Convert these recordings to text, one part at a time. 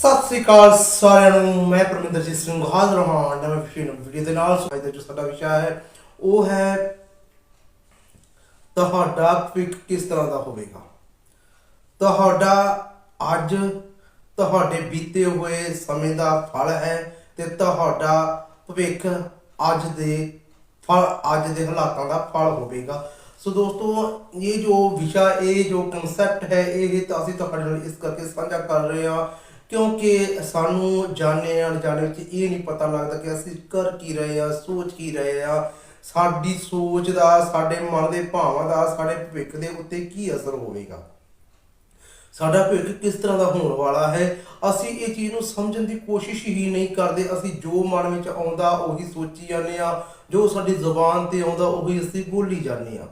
ਸਤਿ ਸ੍ਰੀ ਅਕਾਲ ਸਾਰਿਆਂ ਨੂੰ, ਮੈਂ ਪਰਮਿੰਦਰਜੀਤ ਸਿੰਘ ਹਾਜ਼ਰ ਹਾਂ ਨਵੇਂ ਫਿਲਮ ਵੀਡੀਓ ਦੇ ਨਾਲ। ਅੱਜ ਦਾ ਜੋ ਸਾਡਾ ਵਿਸ਼ਾ ਹੈ, ਉਹ ਹੈ ਤੁਹਾਡਾ ਭਵਿੱਖ ਕਿਸ ਤਰ੍ਹਾਂ ਦਾ ਹੋਵੇਗਾ? ਤੁਹਾਡਾ ਅੱਜ ਤੁਹਾਡੇ ਬੀਤੇ ਹੋਏ ਸਮੇਂ ਦਾ ਫਲ ਹੈ ਤੇ ਤੁਹਾਡਾ ਭਵਿੱਖ ਅੱਜ ਦੇ ਫਲ, ਅੱਜ ਦੇ ਹਾਲਾਤਾਂ ਦਾ ਫਲ ਹੋਵੇਗਾ। ਸੋ ਦੋਸਤੋ, ਇਹ ਜੋ ਵਿਸ਼ਾ, ਇਹ ਜੋ ਕਨਸੈਪਟ ਹੈ, ਇਹ ਤਾਂ ਅਸੀਂ ਤੁਹਾਡੇ ਨਾਲ ਇਸ ਕਰਕੇ ਸਾਂਝਾ ਕਰ ਰਹੇ ਹਾਂ ਕਿਉਂਕਿ ਸਾਨੂੰ ਜਾਣੇ ਅਣਜਾਣੇ ਵਿੱਚ ਇਹ ਨਹੀਂ ਪਤਾ ਲੱਗਦਾ ਕਿ ਅਸੀਂ ਕਰ ਕੀ ਰਹੇ ਹਾਂ ਸੋਚ ਕੀ ਰਹੇ ਹਾਂ ਸਾਡੀ ਸੋਚ ਦਾ, ਸਾਡੇ ਮਨ ਦੇ ਭਾਵਾਂ ਦਾ, ਸਾਡੇ ਭਵਿੱਖ ਦੇ ਉੱਤੇ ਕੀ ਅਸਰ ਹੋਵੇਗਾ? ਸਾਡਾ ਭਵਿੱਖ ਕਿਸ ਤਰ੍ਹਾਂ ਦਾ ਹੋਣ ਵਾਲਾ ਹੈ? ਅਸੀਂ ਇਹ ਚੀਜ਼ ਨੂੰ ਸਮਝਣ ਦੀ ਕੋਸ਼ਿਸ਼ ਹੀ ਨਹੀਂ ਕਰਦੇ। ਅਸੀਂ ਜੋ ਮਨ ਵਿੱਚ ਆਉਂਦਾ, ਉਹੀ ਸੋਚੀ ਜਾਂਦੇ ਆ ਜੋ ਸਾਡੀ ਜ਼ੁਬਾਨ ਤੇ ਆਉਂਦਾ, ਉਹੀ ਅਸੀਂ ਬੋਲੀ ਜਾਂਦੇ ਆ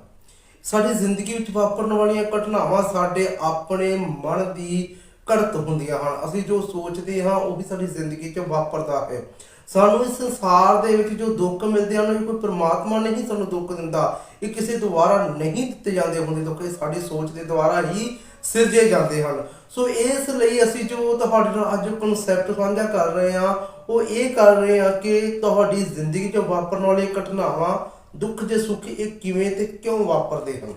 ਸਾਡੀ ਜ਼ਿੰਦਗੀ ਵਿੱਚ ਵਾਪਰਨ ਵਾਲੀਆਂ ਘਟਨਾਵਾਂ ਸਾਡੇ ਆਪਣੇ ਮਨ ਦੀ ਘੜਤ ਹੁੰਦੀਆਂ ਹਨ। ਅਸੀਂ ਜੋ ਸੋਚਦੇ ਹਾਂ, ਉਹ ਵੀ ਸਾਡੀ ਜ਼ਿੰਦਗੀ 'ਚ ਵਾਪਰਦਾ ਹੈ। ਸਾਨੂੰ ਇਸ ਸੰਸਾਰ ਦੇ ਵਿੱਚ ਜੋ ਦੁੱਖ ਮਿਲਦੇ ਹਨ ਇਹ ਕੋਈ ਪ੍ਰਮਾਤਮਾ ਨਹੀਂ ਸਾਨੂੰ ਦੁੱਖ ਦਿੰਦਾ। ਇਹ ਕਿਸੇ ਦੁਆਰਾ ਨਹੀਂ ਦਿੱਤੇ ਜਾਂਦੇ ਹੁੰਦੇ ਦੁੱਖ, ਇਹ ਸਾਡੀ ਸੋਚ ਦੇ ਦੁਆਰਾ ਹੀ ਸਿਰਜੇ ਜਾਂਦੇ ਹਨ। ਸੋ ਇਸ ਲਈ ਅਸੀਂ ਜੋ ਤੁਹਾਡੇ ਨਾਲ ਅੱਜ ਕਨਸੈਪਟ ਸਾਂਝਾ ਕਰ ਰਹੇ ਹਾਂ, ਉਹ ਇਹ ਕਰ ਰਹੇ ਹਾਂ ਕਿ ਤੁਹਾਡੀ ਜ਼ਿੰਦਗੀ 'ਚ ਵਾਪਰਨ ਵਾਲੀਆਂ ਘਟਨਾਵਾਂ, ਦੁੱਖ ਦੇ ਸੁੱਖ, ਇਹ ਕਿਵੇਂ ਤੇ ਕਿਉਂ ਵਾਪਰਦੇ ਹਨ?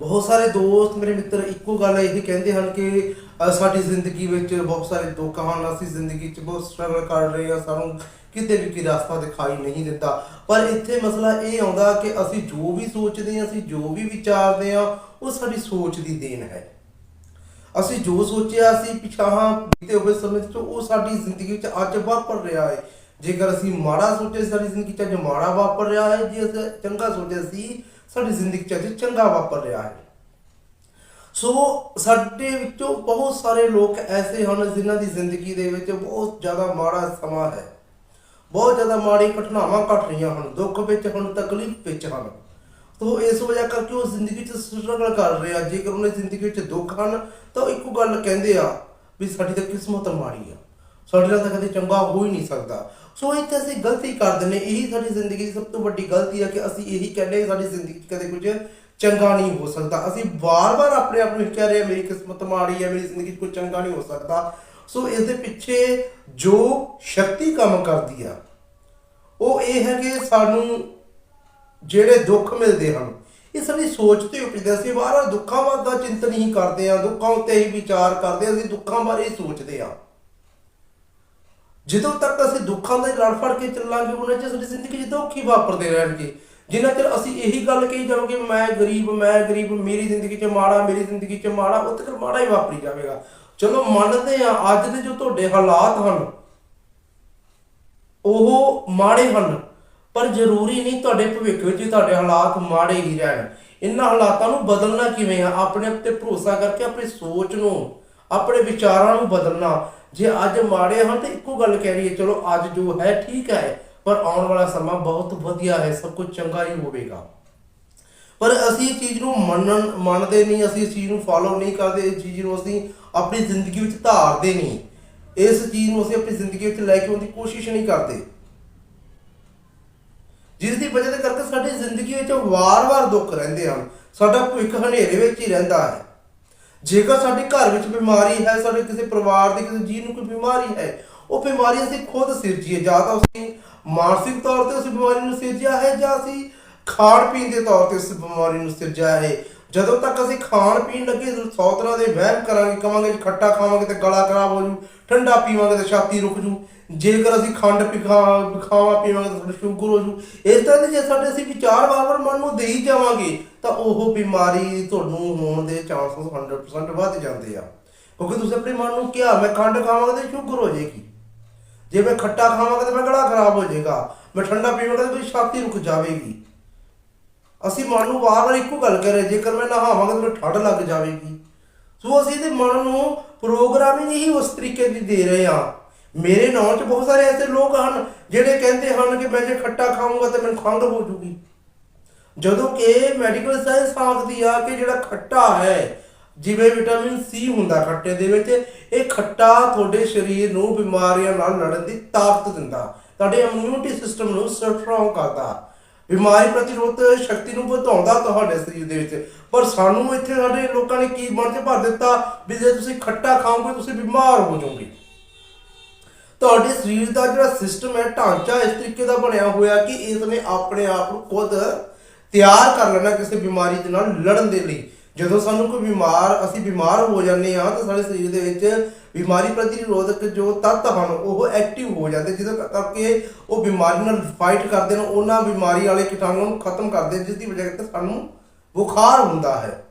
ਬਹੁਤ ਸਾਰੇ ਦੋਸਤ, ਮੇਰੇ ਮਿੱਤਰ, ਇੱਕੋ ਗੱਲ ਇਹ ਕਹਿੰਦੇ ਹਨ ਕਿ ਅ, ਸਾਡੀ ਜ਼ਿੰਦਗੀ ਵਿੱਚ ਬਹੁਤ ਸਾਰੇ ਦੁੱਖ ਹਨ ਅਸੀਂ ਜ਼ਿੰਦਗੀ 'ਚ ਬਹੁਤ ਸਟਰਗਲ ਕਰ ਰਹੇ ਹਾਂ ਸਾਨੂੰ ਕਿਤੇ ਵੀ ਕੋਈ ਰਸਤਾ ਦਿਖਾਈ ਨਹੀਂ ਦਿੱਤਾ ਪਰ ਇੱਥੇ ਮਸਲਾ ਇਹ ਆਉਂਦਾ ਕਿ ਅਸੀਂ ਜੋ ਵੀ ਸੋਚਦੇ ਹਾਂ ਅਸੀਂ ਜੋ ਵੀ ਵਿਚਾਰਦੇ ਹਾਂ ਉਹ ਸਾਡੀ ਸੋਚ ਦੀ ਦੇਣ ਹੈ। ਅਸੀਂ ਜੋ ਸੋਚਿਆ ਸੀ ਪਿਛਾਹਾਂ ਬੀਤੇ ਹੋਏ ਸਮੇਂ 'ਚ ਉਹ ਸਾਡੀ ਜ਼ਿੰਦਗੀ ਵਿੱਚ ਅੱਜ ਵਾਪਰ ਰਿਹਾ ਹੈ। ਜੇਕਰ ਅਸੀਂ ਮਾੜਾ ਸੋਚਿਆ ਸਾਡੀ ਜ਼ਿੰਦਗੀ 'ਚ ਅੱਜ ਮਾੜਾ ਵਾਪਰ ਰਿਹਾ ਹੈ। ਜੇ ਅਸੀਂ ਚੰਗਾ ਸੋਚਿਆ ਸੀ ਸਾਡੀ ਜ਼ਿੰਦਗੀ 'ਚ ਅੱਜ ਚੰਗਾ ਵਾਪਰ ਰਿਹਾ ਹੈ। ਸੋ ਸਾਡੇ ਵਿੱਚੋਂ ਬਹੁਤ ਸਾਰੇ ਲੋਕ ਐਸੇ ਹਨ ਜਿਨ੍ਹਾਂ ਦੀ ਜ਼ਿੰਦਗੀ ਦੇ ਵਿੱਚ ਬਹੁਤ ਜ਼ਿਆਦਾ ਮਾੜਾ ਸਮਾਂ ਹੈ। ਬਹੁਤ ਜ਼ਿਆਦਾ ਮਾੜੀ ਘਟਨਾਵਾਂ ਘਟ ਰਹੀਆਂ ਹਨ, ਦੁੱਖ ਵਿੱਚ ਹਨ, ਤਕਲੀਫ ਵਿੱਚ ਹਨ। ਤੋ ਇਸ ਵਜ੍ਹਾ ਕਰਕੇ ਉਹ ਜ਼ਿੰਦਗੀ 'ਚ ਸਟਰਗਲ ਕਰ ਰਹੇ ਆ। ਜੇਕਰ ਉਹਨੇ ਜ਼ਿੰਦਗੀ ਵਿੱਚ ਦੁੱਖ ਹਨ, ਤਾਂ ਉਹ ਇੱਕੋ ਗੱਲ ਕਹਿੰਦੇ ਆ ਵੀ ਸਾਡੀ ਤਾਂ ਕਿਸਮਤ ਮਾੜੀ ਆ। ਸਾਡੇ ਨਾਲ ਤਾਂ ਕਦੇ ਚੰਗਾ ਹੋ ਹੀ ਨਹੀਂ ਸਕਦਾ। ਸੋ ਇੱਥੇ ਅਸੀਂ ਗਲਤੀ ਕਰਦੇ ਨੇ। ਇਹੀ ਸਾਡੀ ਜ਼ਿੰਦਗੀ ਦੀ ਸਭ ਤੋਂ ਵੱਡੀ ਗਲਤੀ ਆ ਕਿ ਅਸੀਂ ਇਹੀ ਕਹਿੰਦੇ ਸਾਡੀ ਜ਼ਿੰਦਗੀ ਕਦੇ ਕੁਝ ਚੰਗਾ ਨਹੀਂ ਹੋ ਸਕਦਾ। ਅਸੀਂ ਵਾਰ-ਵਾਰ ਆਪਣੇ ਆਪ ਨੂੰ ਕਹਿ ਰਹੇ ਹਾਂ, ਮੇਰੀ ਕਿਸਮਤ ਮਾੜੀ ਹੈ, ਮੇਰੀ ਜ਼ਿੰਦਗੀ 'ਚ ਕੋਈ ਚੰਗਾ ਨਹੀਂ ਹੋ ਸਕਦਾ। ਸੋ ਇਸ ਦੇ ਪਿੱਛੇ ਜੋ ਸ਼ਕਤੀ ਕੰਮ ਕਰਦੀ ਆ, ਉਹ ਇਹ ਹੈ ਕਿ ਸਾਨੂੰ ਜਿਹੜੇ ਦੁੱਖ ਮਿਲਦੇ ਹਨ, ਇਹ ਸਾਡੀ ਸੋਚ ਤੇ ਉਪਜਦੇ ਅਸੀਂ ਵਾਰ-ਵਾਰ ਦੁੱਖਾਂ ਵੱਲ ਦਾ ਚਿੰਤਨ ਹੀ ਕਰਦੇ ਹਾਂ ਦੁੱਖਾਂ ਉੱਤੇ ਹੀ ਵਿਚਾਰ ਕਰਦੇ ਹਾਂ ਅਸੀਂ ਦੁੱਖਾਂ ਬਾਰੇ ਹੀ ਸੋਚਦੇ ਹਾਂ ਜਦੋਂ ਤੱਕ ਅਸੀਂ ਦੁੱਖਾਂ ਦਾ ਹੀ ਲੜ ਫੜ ਕੇ ਚੱਲਾਂਗੇ, ਉਹਨਾਂ 'ਚ ਸਾਡੀ ਜ਼ਿੰਦਗੀ 'ਚ ਦੁੱਖ ਹੀ ਵਾਪਰਦੇ ਰਹਿਣਗੇ। ਜਿੰਨਾ ਚਿਰ ਅਸੀਂ ਇਹੀ ਗੱਲ ਕਹੀ ਜਾਵਾਂਗੇ, ਮੈਂ ਗਰੀਬ ਮੈਂ ਗਰੀਬ, ਮੇਰੀ ਜ਼ਿੰਦਗੀ 'ਚ ਮਾੜਾ, ਮੇਰੀ ਜ਼ਿੰਦਗੀ 'ਚ ਮਾੜਾ ਉਹ ਤੱਕ ਮਾੜਾ ਹੀ ਵਾਪਰੀ ਜਾਵੇਗਾ। ਚਲੋ ਮੰਨਦੇ ਆ ਅੱਜ ਦੇ ਜੋ ਤੁਹਾਡੇ ਹਾਲਾਤ ਹਨ, ਉਹ ਮਾੜੇ ਹਨ, ਪਰ ਜ਼ਰੂਰੀ ਨਹੀਂ ਤੁਹਾਡੇ ਭਵਿੱਖ ਵਿੱਚ ਤੁਹਾਡੇ ਹਾਲਾਤ ਮਾੜੇ ਹੀ ਰਹਿਣ। ਇਹਨਾਂ ਹਾਲਾਤਾਂ ਨੂੰ ਬਦਲਣਾ ਕਿਵੇਂ ਆ? ਆਪਣੇ ਉੱਤੇ ਭਰੋਸਾ ਕਰਕੇ, ਆਪਣੀ ਸੋਚ ਨੂੰ, ਆਪਣੇ ਵਿਚਾਰਾਂ ਨੂੰ ਬਦਲਣਾ। ਜੇ ਅੱਜ ਮਾੜੇ ਹਨ ਤੇ ਇੱਕੋ ਗੱਲ ਕਹਿ ਰਹੀ ਹੈ ਚਲੋ ਅੱਜ ਜੋ ਹੈ ਠੀਕ ਹੈ ਪਰ ਆਉਣ ਵਾਲਾ ਸਮਾਂ ਬਹੁਤ ਵਧੀਆ ਹੈ, ਸਭ ਕੁਝ ਚੰਗਾ ਹੀ ਹੋਵੇਗਾ। ਪਰ ਅਸੀਂ ਇਹ ਚੀਜ਼ ਨੂੰ ਮੰਨਣ, ਮੰਨਦੇ ਨਹੀਂ, ਅਸੀਂ ਇਸ ਚੀਜ਼ ਨੂੰ ਫਾਲੋ ਨਹੀਂ ਕਰਦੇ, ਇਸ ਚੀਜ਼ ਨੂੰ ਅਸੀਂ ਆਪਣੀ ਜ਼ਿੰਦਗੀ ਵਿੱਚ ਧਾਰਦੇ ਨਹੀਂ। ਇਸ ਚੀਜ਼ ਨੂੰ ਅਸੀਂ ਆਪਣੀ ਜ਼ਿੰਦਗੀ ਵਿੱਚ ਲੈ ਕੇ ਆਉਣ ਦੀ ਕੋਸ਼ਿਸ਼ ਨਹੀਂ ਕਰਦੇ। ਜਿਸ ਦੀ ਵਜ੍ਹਾ ਦੇ ਕਰਕੇ ਸਾਡੀ ਜ਼ਿੰਦਗੀ ਵਿੱਚ ਵਾਰ-ਵਾਰ ਦੁੱਖ ਰਹਿੰਦੇ ਹਨ, ਸਾਡਾ ਭਵਿੱਖ ਹਨੇਰੇ ਵਿੱਚ ਹੀ ਰਹਿੰਦਾ ਹੈ। ਜੇਕਰ ਸਾਡੇ ਘਰ ਵਿੱਚ ਬਿਮਾਰੀ ਹੈ, ਸਾਡੇ ਕਿਸੇ ਪਰਿਵਾਰ ਦੇ, ਕਿਸੇ ਜੀਵ ਨੂੰ ਕੋਈ ਬਿਮਾਰੀ ਹੈ, ਉਹ ਬਿਮਾਰੀ ਅਸੀਂ ਖੁਦ ਸਿਰਜੀਏ, ਜਾਂ ਤਾਂ ਅਸੀਂ ਮਾਨਸਿਕ ਤੌਰ ਤੇ ਉਸ ਬਿਮਾਰੀ ਨੂੰ ਸਿਰਜਿਆ ਹੈ ਜਾਂ ਅਸੀਂ ਖਾਣ ਪੀਣ ਦੇ ਤੌਰ ਤੇ ਉਸ ਬਿਮਾਰੀ ਨੂੰ ਸਿਰਜਿਆ ਹੈ? ਜਦੋਂ ਤੱਕ ਅਸੀਂ ਖਾਣ ਪੀਣ ਲੱਗੇ ਸੌ ਤਰ੍ਹਾਂ ਦੇ ਵਹਿਮ ਕਰਾਂਗੇ, ਕਵਾਂਗੇ ਜੀ ਖੱਟਾ ਖਾਵਾਂਗੇ ਤੇ ਗਲਾ ਖਰਾਬ ਹੋ ਜੂ, ਠੰਡਾ ਪੀਵਾਂਗੇ ਤੇ ਛਾਤੀ ਰੁਕ ਜੂ, ਜੇਕਰ ਅਸੀਂ ਖੰਡ ਪਿਖਾ, ਖਾਵਾ ਪੀਵਾਂਗੇ ਤਾਂ ਸਾਡਾ ਸ਼ੂਗਰ ਹੋ ਜੂ। ਇਸ ਤਰ੍ਹਾਂ ਦੇ ਜੇ ਸਾਡੇ ਅਸੀਂ ਵਿਚਾਰ ਵਾਰ-ਵਾਰ ਮਨ ਨੂੰ ਦੇਈ ਜਾਵਾਂਗੇ, ਤਾਂ ਉਹ ਬਿਮਾਰੀ ਤੁਹਾਨੂੰ ਹੋਣ ਦੇ ਚਾਂਸਸ 100% ਵੱਧ ਜਾਂਦੇ ਆ। ਕਿਉਂਕਿ ਤੁਸੀਂ ਆਪਣੇ ਮਨ ਨੂੰ ਕਿਹਾ, ਮੈਂ ਖੰਡ ਖਾਵਾਂਗਾ ਤੇ ਸ਼ੂਗਰ ਹੋ ਜਾਏਗੀ ਜੇ ਮੈਂ ਖੱਟਾ ਖਾਵਾਂਗਾ ਤਾਂ ਮੈਂ ਗਲਾ ਖਰਾਬ ਹੋ ਜਾਏਗਾ। ਮੈਂ ਠੰਡਾ ਪੀਵਾਂਗਾ ਤਾਂ ਮੇਰੀ ਛਾਤੀ ਰੁਕ ਜਾਵੇਗੀ। ਅਸੀਂ ਮਨ ਨੂੰ ਵਾਰ-ਵਾਰ ਇੱਕੋ ਗੱਲ ਕਰ ਰਹੇ ਜੇਕਰ ਮੈਂ ਨਹਾਵਾਂਗਾ ਤਾਂ ਮੈਨੂੰ ਠੰਡ ਲੱਗ ਜਾਵੇਗੀ। ਸੋ ਅਸੀਂ ਇਹਦੇ ਮਨ ਨੂੰ ਪ੍ਰੋਗਰਾਮਿੰਗ ਹੀ ਉਸ ਤਰੀਕੇ ਦੀ ਦੇ ਰਹੇ ਹਾਂ। ਮੇਰੇ ਨਾਲ 'ਚ ਬਹੁਤ ਸਾਰੇ ਐਸੇ ਲੋਕ ਹਨ ਜਿਹੜੇ ਕਹਿੰਦੇ ਹਨ ਕਿ ਮੈਂ ਜੇ ਖੱਟਾ ਖਾਊਂਗਾ ਤਾਂ ਮੈਨੂੰ ਖੰਘ ਹੋ ਜੂਗੀ। ਜਦੋਂ ਕਿ ਮੈਡੀਕਲ ਸਾਇੰਸ ਆਖਦੀ ਆ ਕਿ ਜਿਹੜਾ ਖੱਟਾ ਹੈ ਜਿਵੇਂ ਵਿਟਾਮਿਨ ਸੀ ਹੁੰਦਾ ਖੱਟੇ ਦੇ ਵਿੱਚ, ਇਹ ਖੱਟਾ ਤੁਹਾਡੇ ਸਰੀਰ ਨੂੰ ਬਿਮਾਰੀਆਂ ਨਾਲ ਲੜਨ ਦੀ ਤਾਕਤ ਦਿੰਦਾ। ਤੁਹਾਡੇ ਇਮਿਊਨਿਟੀ ਸਿਸਟਮ ਨੂੰ ਸਟਰੋਂਗ ਕਰਦਾ। ਬਿਮਾਰੀ ਪ੍ਰਤੀਰੋਧ ਸ਼ਕਤੀ ਨੂੰ ਵਧਾਉਂਦਾ ਤੁਹਾਡੇ ਸਰੀਰ ਦੇ ਵਿੱਚ। ਪਰ ਸਾਨੂੰ ਇੱਥੇ ਸਾਡੇ ਲੋਕਾਂ ਨੇ ਕੀ ਮਨ 'ਚ ਭਰ ਦਿੱਤਾ ਵੀ ਜੇ ਤੁਸੀਂ ਖੱਟਾ ਖਾਓਗੇ, ਤੁਸੀਂ ਬਿਮਾਰ ਹੋ ਜਾਓਗੇ। ਤੁਹਾਡੇ ਸਰੀਰ ਦਾ ਜਿਹੜਾ ਸਿਸਟਮ ਹੈ, ਢਾਂਚਾ ਇਸ ਤਰੀਕੇ ਦਾ ਬਣਿਆ ਹੋਇਆ ਕਿ ਇਸ ਨੇ ਆਪਣੇ ਆਪ ਨੂੰ ਖੁਦ ਤਿਆਰ ਕਰ ਲੈਣਾ ਕਿਸੇ ਬਿਮਾਰੀ ਦੇ ਨਾਲ ਲੜਨ ਦੇ ਲਈ। ਜਦੋਂ ਸਾਨੂੰ ਕੋਈ ਬਿਮਾਰ, ਅਸੀਂ ਬਿਮਾਰ ਹੋ ਜਾਂਦੇ ਹਾਂ, ਤਾਂ ਸਾਡੇ ਸਰੀਰ ਦੇ ਵਿੱਚ ਬਿਮਾਰੀ ਪ੍ਰਤੀ ਨਿਰੋਧਕ ਜੋ ਤੱਤ ਹਨ, ਉਹ ਐਕਟਿਵ ਹੋ ਜਾਂਦੇ ਜਿਹਦੇ ਕਰਕੇ ਉਹ ਬਿਮਾਰੀ ਨਾਲ ਫਾਈਟ ਕਰਦੇ ਨੇ, ਉਹਨਾਂ ਬਿਮਾਰੀ ਵਾਲੇ ਕੀਟਾਣੂਆਂ ਨੂੰ ਖਤਮ ਕਰਦੇ ਜਿਸ ਦੀ ਵਜ੍ਹਾ ਕਰਕੇ ਸਾਨੂੰ ਬੁਖਾਰ ਹੁੰਦਾ ਹੈ।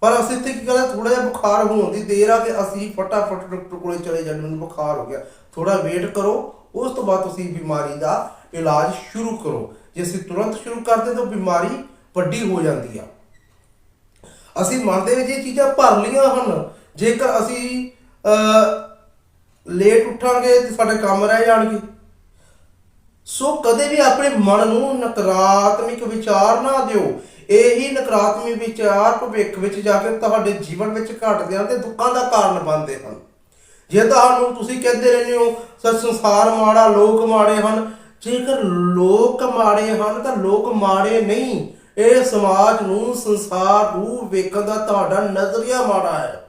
ਪਰ ਅਸੀਂ ਇੱਥੇ ਕੀ ਕਰਦੇ ਥੋੜਾ ਜਿਹਾ ਬੁਖਾਰ ਹੋਣ ਦੀ ਦੇਰ ਆ ਕਿ ਅਸੀਂ ਫਟਾਫਟ ਡਾਕਟਰ ਕੋਲੇ ਚਲੇ ਜਾਂਦੇ ਮੈਨੂੰ ਬੁਖਾਰ ਹੋ ਗਿਆ। ਥੋੜਾ ਵੇਟ ਕਰੋ, ਉਸ ਤੋਂ ਬਾਅਦ ਤੁਸੀਂ ਬਿਮਾਰੀ ਦਾ ਇਲਾਜ ਸ਼ੁਰੂ ਕਰੋ। ਜੇ ਅਸੀਂ ਤੁਰੰਤ ਸ਼ੁਰੂ ਕਰਦੇ ਤਾਂ ਬਿਮਾਰੀ ਵੱਡੀ ਹੋ ਜਾਂਦੀ ਆ। ਅਸੀਂ ਮਨ ਦੇ ਵਿੱਚ ਇਹ ਚੀਜ਼ਾਂ ਭਰ ਲਈਆਂ ਹਨ ਜੇਕਰ ਅਸੀਂ ਅਹ, ਲੇਟ ਉੱਠਾਂਗੇ ਤੇ ਸਾਡੇ ਕੰਮ ਰਹਿ ਜਾਣਗੇ। ਸੋ ਕਦੇ ਵੀ ਆਪਣੇ ਮਨ ਨੂੰ ਨਕਾਰਾਤਮਕ ਵਿਚਾਰ ਨਾ ਦਿਓ। ਇਹੀ ਨਕਾਰਾਤਮਕ ਵਿਚਾਰ ਭਵਿੱਖ ਵਿੱਚ ਜਾ ਕੇ ਤੁਹਾਡੇ ਜੀਵਨ ਵਿੱਚ ਘਟਦੇ ਹਨ ਤੇ ਦੁੱਖਾਂ ਦਾ ਕਾਰਨ ਬਣਦੇ ਹਨ। ਜੇ ਤੁਹਾਨੂੰ ਤੁਸੀਂ ਕਹਿੰਦੇ ਰਹਿੰਦੇ ਹੋ ਸਰ ਸੰਸਾਰ ਮਾੜਾ ਲੋਕ ਮਾੜੇ ਹਨ। ਜੇਕਰ ਲੋਕ ਮਾੜੇ ਹਨ ਤਾਂ ਲੋਕ ਮਾੜੇ ਨਹੀਂ। ਇਹ ਸਮਾਜ ਨੂੰ ਸੰਸਾਰ ਨੂੰ ਵੇਖਣ ਦਾ ਤੁਹਾਡਾ ਨਜ਼ਰੀਆ ਮਾੜਾ ਹੈ।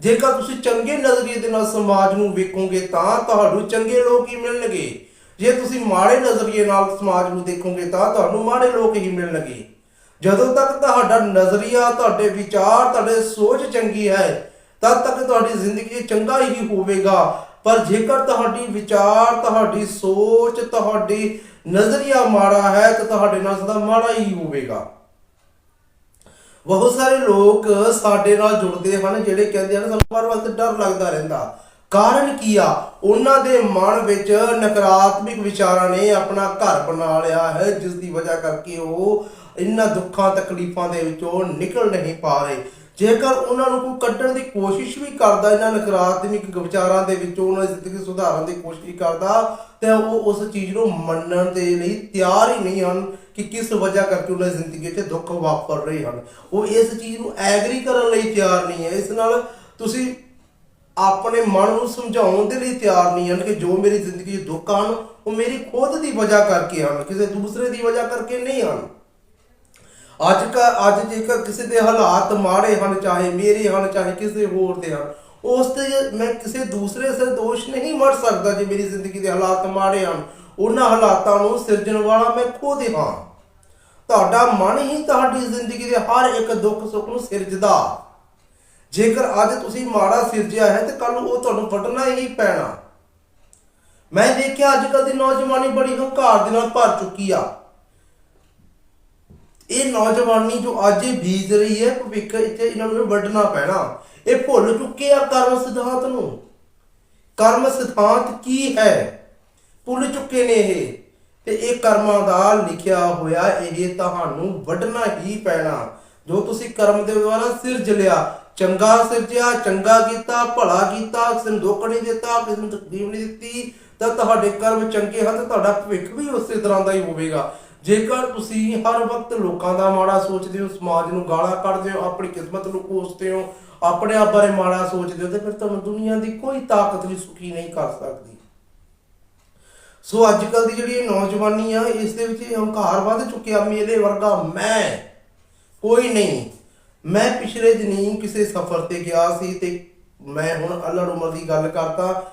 ਜੇਕਰ ਤੁਸੀਂ ਚੰਗੇ ਨਜ਼ਰੀਏ ਦੇ ਨਾਲ ਸਮਾਜ ਨੂੰ ਵੇਖੋਗੇ ਤਾਂ ਤੁਹਾਨੂੰ ਚੰਗੇ ਲੋਕ ਹੀ ਮਿਲਣਗੇ। ਜੇ ਤੁਸੀਂ ਮਾੜੇ ਨਜ਼ਰੀਏ ਨਾਲ ਸਮਾਜ ਨੂੰ ਦੇਖੋਗੇ ਤਾਂ ਤੁਹਾਨੂੰ ਮਾੜੇ ਲੋਕ ਹੀ ਮਿਲਣਗੇ। ਜਦੋਂ ਤੱਕ ਤੁਹਾਡਾ ਨਜ਼ਰੀਆ, ਤੁਹਾਡੇ ਵਿਚਾਰ, ਤੁਹਾਡੇ ਸੋਚ ਚੰਗੀ ਹੈ, ਤਦ ਤੱਕ ਤੁਹਾਡੀ ਜ਼ਿੰਦਗੀ ਚੰਗਾ ਹੀ ਹੋਵੇਗਾ। ਪਰ ਜੇਕਰ ਤੁਹਾਡੀ ਵਿਚਾਰ, ਤੁਹਾਡੀ ਸੋਚ, ਤੁਹਾਡੀ ਨਜ਼ਰੀਆ ਮਾੜਾ ਹੈ ਤਾਂ ਤੁਹਾਡੇ ਨਾਲ ਸਦਾ ਮਾੜਾ ਹੀ ਹੋਵੇਗਾ। ਬਹੁਤ ਸਾਰੇ ਲੋਕ ਸਾਡੇ ਨਾਲ ਜੁੜਦੇ ਹਨ ਜਿਹੜੇ ਕਹਿੰਦੇ ਹਨ, ਸਾਨੂੰ ਹਰ ਵਕਤ ਡਰ ਲੱਗਦਾ ਰਹਿੰਦਾ। ਕਾਰਨ ਕੀ ਆ? ਉਹਨਾਂ ਦੇ ਮਨ ਵਿੱਚ ਨਕਾਰਾਤਮਕ ਵਿਚਾਰਾਂ ਨੇ ਆਪਣਾ ਘਰ ਬਣਾ ਲਿਆ ਹੈ, ਜਿਸ ਦੀ ਵਜ੍ਹਾ ਕਰਕੇ ਉਹ ਇਹਨਾਂ ਦੁੱਖਾਂ ਤਕਲੀਫਾਂ ਦੇ ਵਿੱਚੋਂ ਨਿਕਲ ਨਹੀਂ ਪਾ ਰਹੇ। ਜੇਕਰ ਉਹਨਾਂ ਨੂੰ ਕੋਈ ਕੱਢਣ ਦੀ ਕੋਸ਼ਿਸ਼ ਵੀ ਕਰਦਾ ਇਹਨਾਂ ਨਕਾਰਾਤਮਕ ਵਿਚਾਰਾਂ ਦੇ ਵਿੱਚੋਂ, ਉਹਨਾਂ ਦੀ ਜ਼ਿੰਦਗੀ ਸੁਧਾਰਨ ਦੀ ਕੋਸ਼ਿਸ਼ ਕਰਦਾ, ਤੇ ਉਹ ਉਸ ਚੀਜ਼ ਨੂੰ ਮੰਨਣ ਦੇ ਲਈ ਤਿਆਰ ਹੀ ਨਹੀਂ ਹਨ ਕਿ ਕਿਸ ਵਜ੍ਹਾ ਕਰਕੇ ਉਹਨਾਂ ਦੀ ਜ਼ਿੰਦਗੀ 'ਚ ਦੁੱਖ ਵਾਪਰ ਰਹੇ ਹਨ। ਉਹ ਇਸ ਚੀਜ਼ ਨੂੰ ਐਗਰੀ ਕਰਨ ਲਈ ਤਿਆਰ ਨਹੀਂ ਹੈ। ਇਸ ਨਾਲ ਤੁਸੀਂ ਆਪਣੇ ਮਨ ਨੂੰ ਸਮਝਾਉਣ ਦੇ ਲਈ ਤਿਆਰ ਨਹੀਂ ਹਨ ਕਿ ਜੋ ਮੇਰੀ ਜ਼ਿੰਦਗੀ 'ਚ ਦੁੱਖ ਹਨ, ਉਹ ਮੇਰੀ ਖੁਦ ਦੀ ਵਜ੍ਹਾ ਕਰਕੇ ਹਨ, ਕਿਸੇ ਦੂਸਰੇ ਦੀ ਵਜ੍ਹਾ ਕਰਕੇ ਨਹੀਂ ਹਨ। ਅੱਜ ਕਾ ਅੱਜ ਜੇਕਰ ਕਿਸੇ ਦੇ ਹਾਲਾਤ ਮਾੜੇ ਹਨ ਚਾਹੇ ਮੇਰੇ ਹਨ ਚਾਹੇ ਕਿਸੇ ਹੋਰ ਦੇ ਹਨ ਉਸ ਤੇ ਮੈਂ ਕਿਸੇ ਦੂਸਰੇ ਸੇ ਦੋਸ਼ ਨਹੀਂ ਮੜ ਸਕਦਾ ਜੇ ਮੇਰੀ ਜ਼ਿੰਦਗੀ ਦੇ ਹਾਲਾਤ ਮਾੜੇ ਹਨ। ਉਹਨਾਂ ਹਾਲਾਤਾਂ ਨੂੰ ਸਿਰਜਣ ਵਾਲਾ ਮੈਂ ਖੁਦ ਹੀ ਹਾਂ। ਤੁਹਾਡਾ ਮਨ ਹੀ ਤੁਹਾਡੀ ਜ਼ਿੰਦਗੀ ਦੇ ਹਰ ਇੱਕ ਦੁੱਖ ਸੁੱਖ ਨੂੰ ਸਿਰਜਦਾ। ਜੇਕਰ ਅੱਜ ਤੁਸੀਂ ਮਾੜਾ ਸਿਰਜਿਆ ਹੈ ਤੇ ਕੱਲ ਉਹ ਤੁਹਾਨੂੰ ਫਟਣਾ ਹੀ ਪੈਣਾ। ਮੈਂ ਦੇਖਿਆ ਅੱਜ ਕੱਲ ਦੀ ਨੌਜਵਾਨੀ ਬੜੀ ਹੰਕਾਰ ਦੇ ਨਾਲ ਭਰ ਚੁੱਕੀ ਆ। ਇਹ ਨੌਜਵਾਨੀ ਜੋ ਅੱਜ ਬੀਜ ਰਹੀ ਹੈ, ਭਵਿੱਖ ਇੱਥੇ ਇਹਨਾਂ ਨੂੰ ਵੱਢਣਾ ਪੈਣਾ। ਇਹ ਭੁੱਲ ਚੁੱਕੇ ਆ ਕਰਮ ਸਿਧਾਂਤ ਨੂੰ। ਕਰਮ ਸਿਧਾਂਤ ਕੀ ਹੈ? ਭੁੱਲ ਚੁੱਕੇ ਨੇ ਇਹ। ਤੇ ਇਹ ਕਰਮਾਂ ਦਾ ਲਿਖਿਆ ਹੋਇਆ, ਇਹ ਤੁਹਾਨੂੰ ਵੱਢਣਾ ਹੀ ਪੈਣਾ। ਜੋ ਤੁਸੀਂ ਕਰਮ ਦੇ ਦੁਆਰਾ ਸਿਰਜ ਲਿਆ, ਚੰਗਾ ਸਿਰਜਿਆ, ਚੰਗਾ ਕੀਤਾ, ਭਲਾ ਕੀਤਾ, ਕਿਸੇ ਨੂੰ ਦੁੱਖ ਨਹੀਂ ਦਿੱਤਾ, ਕਿਸੇ ਨੂੰ ਤਕਲੀਫ ਨਹੀਂ ਦਿੱਤੀ, ਤਾਂ ਤੁਹਾਡੇ ਕਰਮ ਚੰਗੇ ਹਨ ਤੁਹਾਡਾ ਭਵਿੱਖ ਵੀ ਉਸੇ ਤਰ੍ਹਾਂ ਦਾ ਹੀ ਹੋਵੇਗਾ। ਜੇਕਰ ਤੁਸੀਂ ਹਰ ਵਕਤ ਲੋਕਾਂ ਦਾ ਮਾੜਾ ਸੋਚਦੇ ਹੋ, ਸਮਾਜ ਨੂੰ ਗਾਲਾਂ ਕੱਢਦੇ ਹੋ, ਆਪਣੀ ਕਿਸਮਤ ਨੂੰ ਕੋਸਦੇ ਹੋ, ਆਪਣੇ ਆਪ ਬਾਰੇ ਮਾੜਾ ਸੋਚਦੇ ਹੋ, ਤੇ ਫਿਰ ਤੁਹਾਨੂੰ ਦੁਨੀਆ ਦੀ ਕੋਈ ਤਾਕਤ ਵੀ ਸੁਖੀ ਨਹੀਂ ਕਰ ਸਕਦੀ। ਸੋ ਅੱਜ ਕੱਲ ਦੀ ਜਿਹੜੀ ਇਹ ਨੌਜਵਾਨੀ ਆ, ਇਸ ਦੇ ਵਿੱਚ ਇਹ ਹੰਕਾਰ ਵੱਧ ਚੁੱਕਿਆ, ਮੇਰੇ ਵਰਗਾ ਮੈਂ, ਕੋਈ ਨਹੀਂ। ਮੈਂ ਪਿਛਲੇ ਦਿਨੀ ਕਿਸੇ ਸਫ਼ਰ ਤੇ ਗਿਆ ਸੀ ਤੇ ਮੈਂ ਹੁਣ ਅਲੜ ਉਮਰ ਦੀ ਗੱਲ ਕਰਦਾ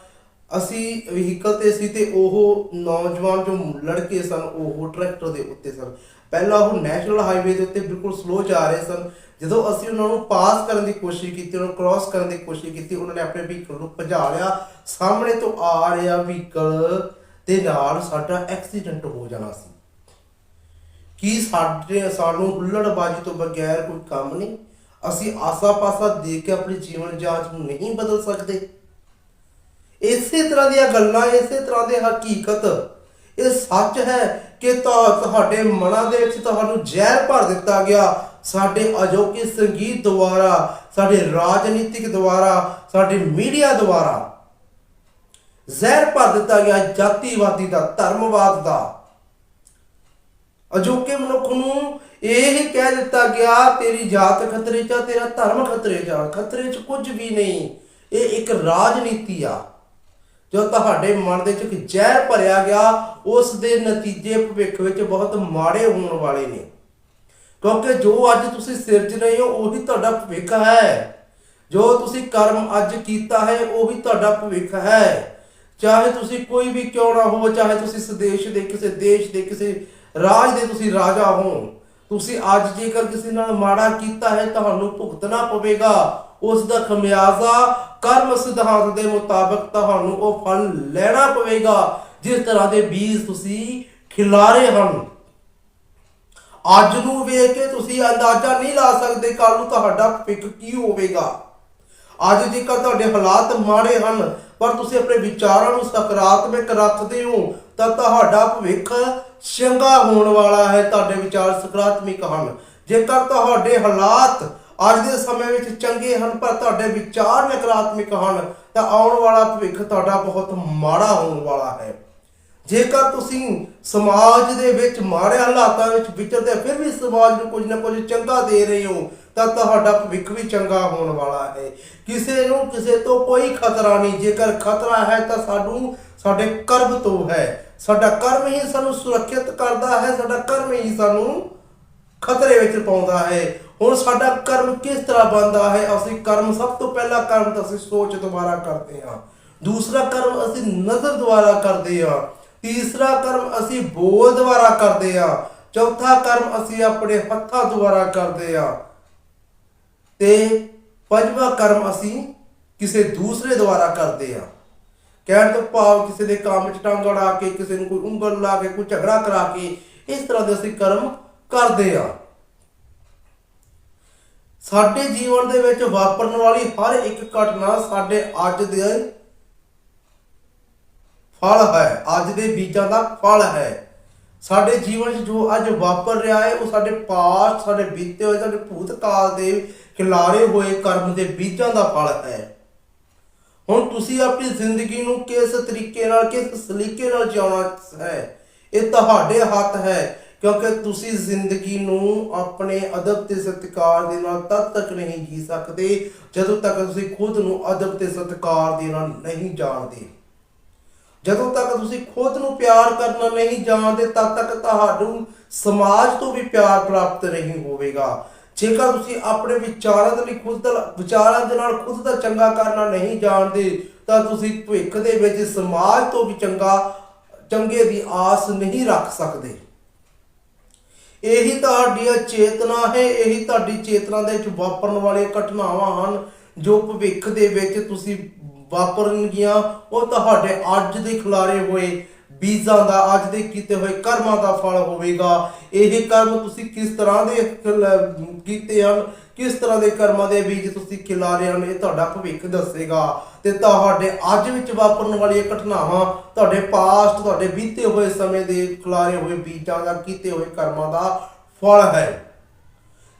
ਅਸੀਂ ਵਹੀਕਲ ਤੇ ਸੀ ਤੇ ਉਹ ਨੌਜਵਾਨ ਜੋ ਲੜਕੇ ਸਨ, ਉਹ ਟਰੈਕਟਰ ਦੇ ਉੱਤੇ ਸਨ। ਪਹਿਲਾਂ ਉਹ ਨੈਸ਼ਨਲ ਹਾਈਵੇ ਦੇ ਉੱਤੇ ਬਿਲਕੁਲ ਸਲੋ ਜਾ ਰਹੇ ਸਨ। ਜਦੋਂ ਅਸੀਂ ਉਹਨਾਂ ਨੂੰ ਪਾਸ ਕਰਨ ਦੀ ਕੋਸ਼ਿਸ਼ ਕੀਤੀ, ਉਹਨਾਂ ਨੂੰ ਕ੍ਰਾਸ ਕਰਨ ਦੀ ਕੋਸ਼ਿਸ਼ ਕੀਤੀ, ਉਹਨਾਂ ਨੇ ਆਪਣੇ ਵਹੀਕਲ ਨੂੰ ਭਜਾ ਲਿਆ। ਸਾਹਮਣੇ ਤੋਂ ਆ ਰਿਹਾ ਵਹੀਕਲ ਦੇ ਨਾਲ ਸਾਡਾ ਐਕਸੀਡੈਂਟ ਹੋ ਜਾਣਾ ਸੀ। ਕੀ ਸਾਡੇ, ਸਾਨੂੰ ਹੁੱਲੜਬਾਜ਼ੀ ਤੋਂ ਬਗੈਰ ਕੋਈ ਕੰਮ ਨਹੀਂ। ਅਸੀਂ ਆਸਾ-ਪਾਸਾ ਦੇਖ ਕੇ ਆਪਣੀ ਜੀਵਨ ਜਾਂਚ ਨੂੰ ਨਹੀਂ ਬਦਲ ਸਕਦੇ। ਇਸੇ ਤਰ੍ਹਾਂ ਦੀਆਂ ਗੱਲਾਂ ਇਸੇ ਤਰ੍ਹਾਂ ਦੇ ਹਕੀਕਤ। ਇਹ ਸੱਚ ਹੈ ਕਿ ਤੁਹਾਡੇ ਮਨਾਂ ਦੇ ਵਿੱਚ ਤੁਹਾਨੂੰ ਜ਼ਹਿਰ ਭਰ ਦਿੱਤਾ ਗਿਆ। ਸਾਡੇ ਅਜੋਕੇ ਸੰਗੀਤ ਦੁਆਰਾ ਸਾਡੇ ਰਾਜਨੀਤਿਕ ਦੁਆਰਾ ਸਾਡੇ ਮੀਡੀਆ ਦੁਆਰਾ ਜ਼ਹਿਰ ਭਰ ਦਿੱਤਾ ਗਿਆ ਜਾਤੀਵਾਦੀ ਦਾ ਧਰਮਵਾਦ ਦਾ। ਅਜੋਕੇ ਮਨੁੱਖ ਨੂੰ ਇਹ ਹੀ ਕਹਿ ਦਿੱਤਾ ਗਿਆ ਤੇਰੀ ਜਾਤ ਖਤਰੇ 'ਚ ਆ, ਤੇਰਾ ਧਰਮ ਖਤਰੇ 'ਚ ਆ। ਖਤਰੇ 'ਚ ਕੁਝ ਵੀ ਨਹੀਂ। ਇਹ ਇੱਕ ਰਾਜਨੀਤੀ ਆ। ਜੋ ਤੁਹਾਡੇ ਮਨ ਦੇ ਵਿੱਚ ਇੱਕ ਜ਼ਹਿਰ ਭਰਿਆ ਗਿਆ, ਉਸ ਦੇ ਨਤੀਜੇ ਭਵਿੱਖ ਵਿੱਚ ਬਹੁਤ ਮਾੜੇ ਹੋਣ ਵਾਲੇ ਨੇ। ਕਿਉਂਕਿ ਜੋ ਅੱਜ ਤੁਸੀਂ ਸਿਰਜ ਰਹੇ ਹੋ, ਉਹੀ ਤੁਹਾਡਾ ਭਵਿੱਖ ਹੈ। ਜੋ ਤੁਸੀਂ ਕਰਮ ਅੱਜ ਕੀਤਾ ਹੈ, ਉਹੀ ਤੁਹਾਡਾ ਭਵਿੱਖ ਹੈ। ਚਾਹੇ ਤੁਸੀਂ ਕੋਈ ਵੀ ਕਿਉਂ ਨਾ ਹੋ, ਚਾਹੇ ਤੁਸੀਂ ਸਦੇਸ਼ ਦੇ ਕਿਸੇ ਦੇਸ਼ ਦੇ ਕਿਸੇ ਰਾਜ ਦੇ ਤੁਸੀਂ ਰਾਜਾ ਹੋ ਤੁਸੀਂ ਅੱਜ ਜੇਕਰ ਕਿਸੇ ਨਾਲ ਮਾੜਾ ਕੀਤਾ ਹੈ, ਤੁਹਾਨੂੰ ਭੁਗਤਣਾ ਪਵੇਗਾ। ਉਸ ਦਾ ਖਮਿਆਜ਼ਾ ਕਰਮ ਸਿਧਾਂਤ ਦੇ ਮੁਤਾਬਕ ਤੁਹਾਨੂੰ ਉਹ ਫਲ ਲੈਣਾ ਪਵੇਗਾ, ਜਿਸ ਤਰ੍ਹਾਂ ਦੇ ਬੀਜ ਤੁਸੀਂ ਖਿਲਾਰੇ ਹਨ। ਅੱਜ ਨੂੰ ਵੇਖ ਕੇ ਤੁਸੀਂ ਅੰਦਾਜ਼ਾ ਨਹੀਂ ਲਾ ਸਕਦੇ ਕੱਲ ਨੂੰ ਤੁਹਾਡਾ ਭਵਿੱਖ ਕੀ ਹੋਵੇਗਾ। ਅੱਜ ਜੇਕਰ ਤੁਹਾਡੇ ਹਾਲਾਤ ਮਾੜੇ ਹਨ, ਪਰ ਤੁਸੀਂ ਆਪਣੇ ਵਿਚਾਰਾਂ ਨੂੰ ਸਕਾਰਾਤਮਕ ਰੱਖਦੇ ਹੋ, ਤਾਂ ਤੁਹਾਡਾ ਭਵਿੱਖ ਚੰਗਾ ਹੋਣ ਵਾਲਾ ਹੈ, ਤੁਹਾਡੇ ਵਿਚਾਰ ਸਕਾਰਾਤਮਕ ਹਨ। ਜੇਕਰ ਤੁਹਾਡੇ ਹਾਲਾਤ ਅੱਜ ਦੇ ਸਮੇਂ ਵਿੱਚ ਚੰਗੇ ਹਨ, ਪਰ ਤੁਹਾਡੇ ਵਿਚਾਰ ਨਕਾਰਾਤਮਕ ਹਨ। ਤਾਂ ਆਉਣ ਵਾਲਾ ਭਵਿੱਖ ਤੁਹਾਡਾ ਬਹੁਤ ਮਾੜਾ ਹੋਣ ਵਾਲਾ ਹੈ। ਜੇਕਰ ਤੁਸੀਂ ਸਮਾਜ ਦੇ ਵਿੱਚ ਮਾੜੇ ਹਾਲਾਤਾਂ ਵਿੱਚ ਵਿਚਰਦੇ ਫਿਰ ਵੀ ਸਮਾਜ ਨੂੰ ਕੁਝ ਨਾ ਕੁਝ ਚੰਗਾ ਦੇ ਰਹੇ ਹੋ, ਤਾਂ ਤੁਹਾਡਾ ਭਵਿੱਖ ਵੀ ਚੰਗਾ ਹੋਣ ਵਾਲਾ ਹੈ। ਕਿਸੇ ਨੂੰ ਕਿਸੇ ਤੋਂ ਕੋਈ ਖਤਰਾ ਨਹੀਂ। ਜੇਕਰ ਖਤਰਾ ਹੈ, ਤਾਂ ਸਾਨੂੰ, ਸਾਡੇ ਕਰਮ ਤੋਂ ਹੈ। ਸਾਡਾ ਕਰਮ ਹੀ ਸਾਨੂੰ ਸੁਰੱਖਿਅਤ ਕਰਦਾ ਹੈ, ਸਾਡਾ ਕਰਮ ਹੀ ਸਾਨੂੰ ਖਤਰੇ ਵਿੱਚ ਪਾਉਂਦਾ ਹੈ। ਹੁਣ ਸਾਡਾ ਕਰਮ ਕਿਸ ਤਰ੍ਹਾਂ ਬਣਦਾ ਹੈ? ਅਸੀਂ ਕਰਮ ਸਭ ਤੋਂ ਪਹਿਲਾ ਕਰਮ ਤਾਂ ਅਸੀਂ ਸੋਚ ਦੁਆਰਾ ਕਰਦੇ ਹਾਂ। ਦੂਸਰਾ ਕਰਮ ਅਸੀਂ ਨਜ਼ਰ ਦੁਆਰਾ ਕਰਦੇ ਹਾਂ। ਤੀਸਰਾ ਕਰਮ ਅਸੀਂ ਬੋਲ ਦੁਆਰਾ ਕਰਦੇ ਹਾਂ। ਚੌਥਾ ਕਰਮ ਅਸੀਂ ਆਪਣੇ ਹੱਥਾਂ ਦੁਆਰਾ ਕਰਦੇ ਹਾਂ। ਤੇ ਪੰਜਵਾਂ ਕਰਮ ਅਸੀਂ ਕਿਸੇ ਦੂਸਰੇ ਦੁਆਰਾ ਕਰਦੇ ਹਾਂ। ਕਹਿਣ ਤੋਂ ਭਾਵ ਕਿਸੇ ਦੇ ਕੰਮ 'ਚ ਟੰਗ ਅੜਾ ਕੇ, ਕਿਸੇ ਨੂੰ ਕੋਈ ਉਂਗਲ ਲਾ ਕੇ, ਕੋਈ ਝਗੜਾ ਕਰਾ ਕੇ, ਇਸ ਤਰ੍ਹਾਂ ਦੇ ਅਸੀਂ ਕਰਮ ਕਰਦੇ ਹਾਂ। ਸਾਡੇ ਜੀਵਨ ਦੇ ਵਿੱਚ ਵਾਪਰਨ ਵਾਲੀ ਹਰ ਇੱਕ ਘਟਨਾ ਸਾਡੇ ਅੱਜ ਦੇ ਫਲ ਹੈ। ਅੱਜ ਦੇ ਬੀਜਾਂ ਦਾ ਫਲ ਹੈ। ਸਾਡੇ ਜੀਵਨ 'ਚ ਜੋ ਅੱਜ ਵਾਪਰ ਰਿਹਾ ਹੈ, ਉਹ ਸਾਡੇ ਪਾਸਟ, ਸਾਡੇ ਬੀਤੇ ਹੋਏ, ਸਾਡੇ ਭੂਤਕਾਲ ਦੇ ਖਿਲਾਰੇ ਹੋਏ ਕਰਮ ਦੇ ਬੀਜਾਂ ਦਾ ਫਲ ਹੈ। ਹੁਣ ਤੁਸੀਂ ਆਪਣੀ ਜ਼ਿੰਦਗੀ ਨੂੰ ਕਿਸ ਤਰੀਕੇ ਨਾਲ, ਕਿਸ ਸਲੀਕੇ ਨਾਲ ਜਿਉਣਾ ਹੈ, ਇਹ ਤੁਹਾਡੇ ਹੱਥ ਹੈ। ਕਿਉਂਕਿ ਤੁਸੀਂ ਜ਼ਿੰਦਗੀ ਨੂੰ ਆਪਣੇ ਅਦਬ ਤੇ ਸਤਿਕਾਰ ਦੇ ਨਾਲ ਤਦ ਤੱਕ ਨਹੀਂ ਜੀ ਸਕਦੇ ਜਦੋਂ ਤੱਕ ਤੁਸੀਂ ਖੁਦ ਨੂੰ ਅਦਬ ਤੇ ਸਤਿਕਾਰ ਦੇ ਨਾਲ ਨਹੀਂ ਜਾਣਦੇ। ਜਦੋਂ ਤੱਕ ਤੁਸੀਂ ਖੁਦ ਨੂੰ ਪਿਆਰ ਕਰਨਾ ਨਹੀਂ ਜਾਣਦੇ, ਤਦ ਤੱਕ ਤੁਹਾਨੂੰ ਸਮਾਜ ਤੋਂ ਵੀ ਪਿਆਰ ਪ੍ਰਾਪਤ ਨਹੀਂ ਹੋਵੇਗਾ। ਜੇਕਰ ਤੁਸੀਂ ਆਪਣੇ ਵਿਚਾਰਾਂ ਦੇ ਲਈ ਖੁਦ ਦਾ, ਵਿਚਾਰਾਂ ਦੇ ਨਾਲ ਖੁਦ ਦਾ ਚੰਗਾ ਕਰਨਾ ਨਹੀਂ ਜਾਣਦੇ, ਤਾਂ ਤੁਸੀਂ ਭਵਿੱਖ ਦੇ ਵਿੱਚ ਸਮਾਜ ਤੋਂ ਵੀ ਚੰਗਾ, ਚੰਗੇ ਦੀ ਆਸ ਨਹੀਂ ਰੱਖ ਸਕਦੇ। ਇਹੀ ਤੁਹਾਡੀ ਚੇਤਨਾ ਹੈ, ਇਹੀ ਤੁਹਾਡੀ ਚੇਤਨਾ ਦੇ ਵਿੱਚ ਵਾਪਰਨ ਵਾਲੀਆਂ ਘਟਨਾਵਾਂ ਹਨ, ਜੋ ਭਵਿੱਖ ਦੇ ਵਿੱਚ ਤੁਸੀਂ ਵਾਪਰਨਗੀਆਂ, ਉਹ ਤੁਹਾਡੇ ਅੱਜ ਦੇ ਖਿਲਾਰੇ ਹੋਏ। ਬੀਜਾਂ ਦਾ, ਅੱਜ ਦੇ ਕੀਤੇ ਹੋਏ ਕਰਮਾਂ ਦਾ ਫਲ ਹੋਵੇਗਾ। ਇਹ ਕਰਮ ਤੁਸੀਂ ਕਿਸ ਤਰ੍ਹਾਂ ਦੇ ਕੀਤੇ ਹਨ? ਕਿਸ ਤਰ੍ਹਾਂ ਦੇ ਕਰਮਾਂ ਦੇ ਬੀਜ ਤੁਸੀਂ ਖਿਲਾਰੇ ਹਨ? ਇਹ ਤੁਹਾਡਾ ਭਵਿੱਖ ਦੱਸੇਗਾ। ਤੇ ਤੁਹਾਡੇ ਅੱਜ ਵਿੱਚ ਵਾਪਰਨ ਵਾਲੀਆਂ ਘਟਨਾਵਾਂ, ਤੁਹਾਡੇ ਪਾਸਟ ਤੁਹਾਡੇ ਬੀਤੇ ਹੋਏ ਸਮੇਂ ਦੇ ਖਿਲਾਰੇ ਹੋਏ ਬੀਜਾਂ ਦਾ, ਕੀਤੇ ਹੋਏ ਕਰਮਾਂ ਦਾ ਫਲ ਹੈ।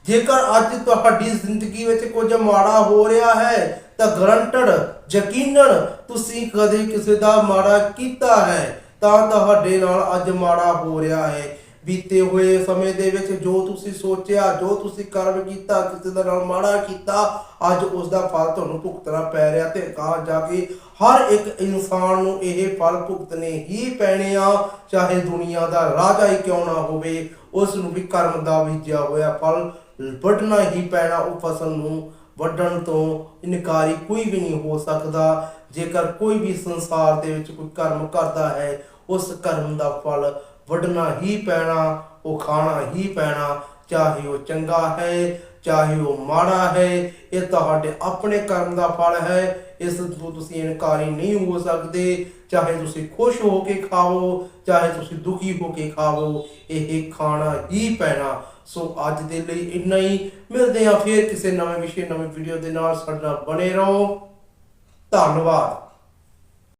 ਜੇਕਰ ਅੱਜ ਤੁਹਾਡੀ ਜ਼ਿੰਦਗੀ ਵਿੱਚ ਕੁਝ ਮਾੜਾ ਹੋ ਰਿਹਾ ਹੈ, ਤਾਂ ਗਰੰਟਡ, ਯਕੀਨਨ ਤੁਸੀਂ ਕਦੇ ਕਿਸੇ ਦਾ ਮਾੜਾ ਕੀਤਾ ਹੈ। ਤਾਂ ਤੁਹਾਡੇ ਨਾਲ ਅੱਜ ਮਾੜਾ ਹੋ ਰਿਹਾ ਹੈ। ਬੀਤੇ ਹੋਏ ਸਮੇਂ ਦੇ ਵਿੱਚ ਜੋ ਤੁਸੀਂ ਸੋਚਿਆ, ਜੋ ਤੁਸੀਂ ਕਰਮ ਕੀਤਾ, ਕਿਸੇ ਦੇ ਨਾਲ ਮਾੜਾ ਕੀਤਾ, ਅੱਜ ਉਸ ਦਾ ਫਲ ਤੁਹਾਨੂੰ ਭੁਗਤਣਾ ਪੈ ਰਿਹਾ ਤੇ ਅਕਾਲ ਜਾ ਕੇ ਹਰ ਇੱਕ ਇਨਸਾਨ ਨੂੰ ਇਹ ਫਲ ਭੁਗਤਣੇ ਹੀ ਪੈਣੇ ਆ, ਚਾਹੇ ਦੁਨੀਆ ਦਾ ਰਾਜਾ ਹੀ ਕਿਉਂ ਨਾ ਹੋਵੇ, ਉਸ ਨੂੰ ਵੀ ਕਰਮ ਦਾ ਬੀਜਿਆ ਹੋਇਆ ਫਲ ਵੱਢਣਾ ਹੀ ਪੈਣਾ, ਉਹ ਫਸਲ ਨੂੰ ਵੱਢਣ ਤੋਂ ਇਨਕਾਰੀ ਕੋਈ ਵੀ ਨਹੀਂ ਹੋ ਸਕਦਾ। ਜੇਕਰ ਕੋਈ ਵੀ ਸੰਸਾਰ ਦੇ ਵਿੱਚ ਕੋਈ ਕਰਮ ਕਰਦਾ ਹੈ, ਉਸ ਕਰਮ ਦਾ ਫਲ ਵੱਢਣਾ ਹੀ ਪੈਣਾ, ਉਹ ਖਾਣਾ ਹੀ ਪੈਣਾ, ਚਾਹੇ ਉਹ ਚੰਗਾ ਹੈ, ਚਾਹੇ ਉਹ ਮਾੜਾ ਹੈ, ਇਹ ਤੁਹਾਡੇ ਆਪਣੇ ਕਰਮ ਦਾ ਫਲ ਹੈ, ਇਸ ਤੋਂ ਤੁਸੀਂ ਇਨਕਾਰੀ ਨਹੀਂ ਹੋ ਸਕਦੇ, ਚਾਹੇ ਤੁਸੀਂ ਖੁਸ਼ ਹੋ ਕੇ ਖਾਓ, ਚਾਹੇ ਤੁਸੀਂ ਦੁਖੀ ਹੋ ਕੇ ਖਾਓ, ਇਹ ਖਾਣਾ ਹੀ ਪੈਣਾ। ਸੋ ਅੱਜ ਦੇ ਲਈ ਇੰਨਾ ਹੀ, ਮਿਲਦੇ ਆ ਫੇਰ ਕਿਸੇ ਨਵੇਂ ਵਿਸ਼ੇ, ਨਵੇਂ ਵੀਡੀਓ ਦੇ ਨਾਲ, ਸਾਡਾ ਬਣੇ ਰਹੋ। ਧੰਨਵਾਦ